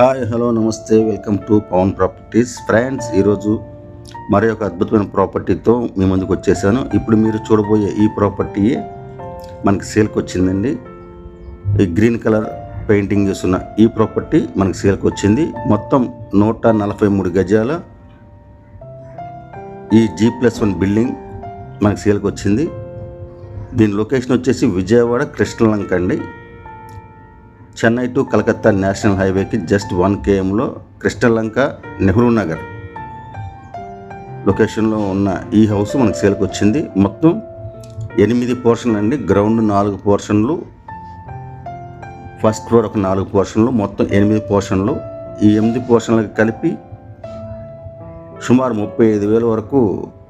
Hi hello నమస్తే welcome to Pavan properties. Friends ఈరోజు మరి ఒక అద్భుతమైన ప్రాపర్టీతో మీ ముందుకు వచ్చేసాను. ఇప్పుడు మీరు చూడబోయే ఈ ప్రాపర్టీయే మనకి సేల్కి వచ్చిందండి. ఈ గ్రీన్ కలర్ పెయింటింగ్ చేస్తున్న ఈ ప్రాపర్టీ మనకి సేల్కి వచ్చింది. మొత్తం నూట నలభై మూడు గజాల ఈ జీ ప్లస్ వన్ బిల్డింగ్ మనకి సేల్కి వచ్చింది. దీని లొకేషన్ వచ్చేసి విజయవాడ కృష్ణలంక అండి. చెన్నై టు కలకత్తా నేషనల్ హైవేకి జస్ట్ వన్ కేఎంలో కృష్ణలంక నెహ్రూ నగర్ లొకేషన్లో ఉన్న ఈ హౌస్ మనకు సేల్కి వచ్చింది. మొత్తం ఎనిమిది పోర్షన్లు అండి. గ్రౌండ్ నాలుగు పోర్షన్లు ఫస్ట్ ఫ్లోర్ ఒక నాలుగు పోర్షన్లు మొత్తం ఎనిమిది పోర్షన్లు. ఈ ఎనిమిది పోర్షన్లకు కలిపి సుమారు ముప్పై ఐదు వేల వరకు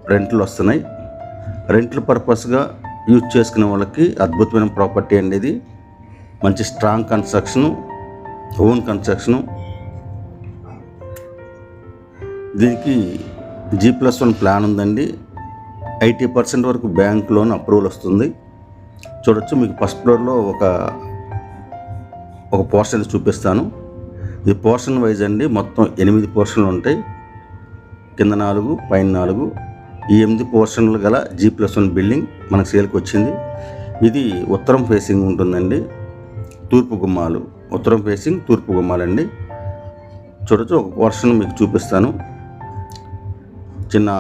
రెంట్లు వస్తున్నాయి. రెంట్ల పర్పస్గా యూజ్ చేసుకునే వాళ్ళకి అద్భుతమైన ప్రాపర్టీ అండి ఇది. మంచి స్ట్రాంగ్ కన్స్ట్రక్షను ఓన్ కన్స్ట్రక్షను దీనికి జీ ప్లస్ వన్ ప్లాన్ ఉందండి. ఎయిటీ పర్సెంట్ వరకు బ్యాంక్ లోన్ అప్రూవల్ వస్తుంది. చూడొచ్చు మీకు ఫస్ట్ ఫ్లోర్లో ఒక ఒక పోర్షన్ చూపిస్తాను. ఇది పోర్షన్ వైజ్ అండి మొత్తం ఎనిమిది పోర్షన్లు ఉంటాయి. కింద నాలుగు పైన నాలుగు. ఈ ఎనిమిది పోర్షన్లు గల జీ ప్లస్ వన్ బిల్డింగ్ మనకు సేల్కి వచ్చింది. ఇది ఉత్తరం ఫేసింగ్ ఉంటుందండి. తూర్పు గుమ్మాలు ఉత్తరం ఫేసింగ్ తూర్పు గుమ్మాలండి. చూడొచ్చు ఒక పోర్షన్ మీకు చూపిస్తాను. చిన్న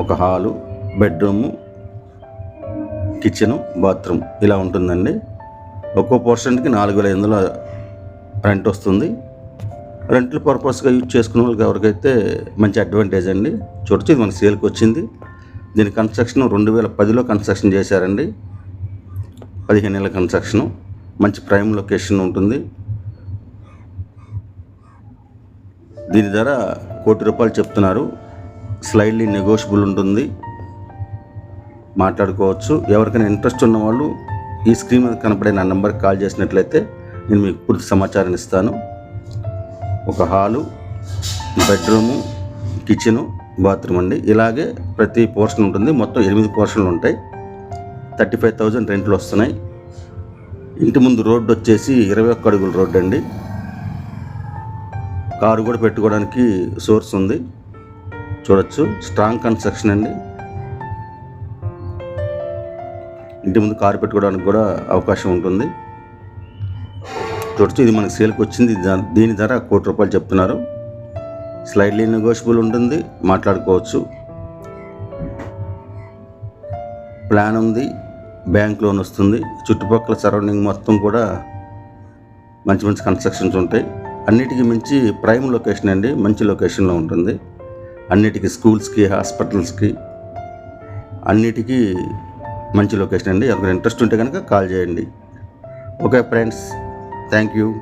ఒక హాలు బెడ్రూము కిచెను బాత్రూమ్ ఇలా ఉంటుందండి. ఒక్కో పోర్షన్కి నాలుగు వేల ఐదు రెంట్ వస్తుంది. రెంట్ల పర్పస్గా యూజ్ చేసుకునే వాళ్ళకి ఎవరికైతే మంచి అడ్వాంటేజ్ అండి చూడొచ్చు ఇది మన సేల్కి వచ్చింది. దీని కన్స్ట్రక్షన్ రెండు వేల పదిలో కన్స్ట్రక్షన్ చేశారండి. పదిహేను ఏళ్ళ కన్స్ట్రక్షను మంచి ప్రైమ్ లొకేషన్ ఉంటుంది. దీని ధర కోటి రూపాయలు చెప్తున్నారు. స్లైడ్లీ నెగోషియబుల్ ఉంటుంది. మాట్లాడుకోవచ్చు. ఎవరికైనా ఇంట్రెస్ట్ ఉన్న వాళ్ళు ఈ స్క్రీన్ మీద కనపడే నా నెంబర్కి కాల్ చేసినట్లయితే నేను మీకు పూర్తి సమాచారం ఇస్తాను. ఒక హాలు బెడ్రూము కిచెను బాత్రూమ్ అండి. ఇలాగే ప్రతి పోర్షన్ ఉంటుంది. మొత్తం ఎనిమిది పోర్షన్లు ఉంటాయి. థర్టీ ఫైవ్ థౌజండ్ రెంట్లు వస్తున్నాయి. ఇంటి ముందు రోడ్డు వచ్చేసి ఇరవై ఒక్క అడుగుల రోడ్డు అండి. కారు కూడా పెట్టుకోవడానికి సోర్స్ ఉంది. చూడొచ్చు స్ట్రాంగ్ కన్స్ట్రక్షన్ అండి. ఇంటి ముందు కారు పెట్టుకోవడానికి కూడా అవకాశం ఉంటుంది. చూడొచ్చు ఇది మనకి సేల్కి వచ్చింది. దీని ధర కోటి రూపాయలు చెప్తున్నారు. స్లైడ్లీ నెగోషియబుల్ ఉంటుంది మాట్లాడుకోవచ్చు. ప్లాన్ ఉంది. బ్యాంక్ లోన్ వస్తుంది. చుట్టుపక్కల సరౌండింగ్ మొత్తం కూడా మంచి మంచి కన్స్ట్రక్షన్స్ ఉంటాయి. అన్నిటికీ మించి ప్రైమ్ లొకేషన్ అండి. మంచి లొకేషన్లో ఉంటుంది. అన్నిటికీ స్కూల్స్కి హాస్పిటల్స్కి అన్నిటికీ మంచి లొకేషన్ అండి. ఎవరికైనా ఇంట్రెస్ట్ ఉంటే కనుక కాల్ చేయండి. Okay friends thank you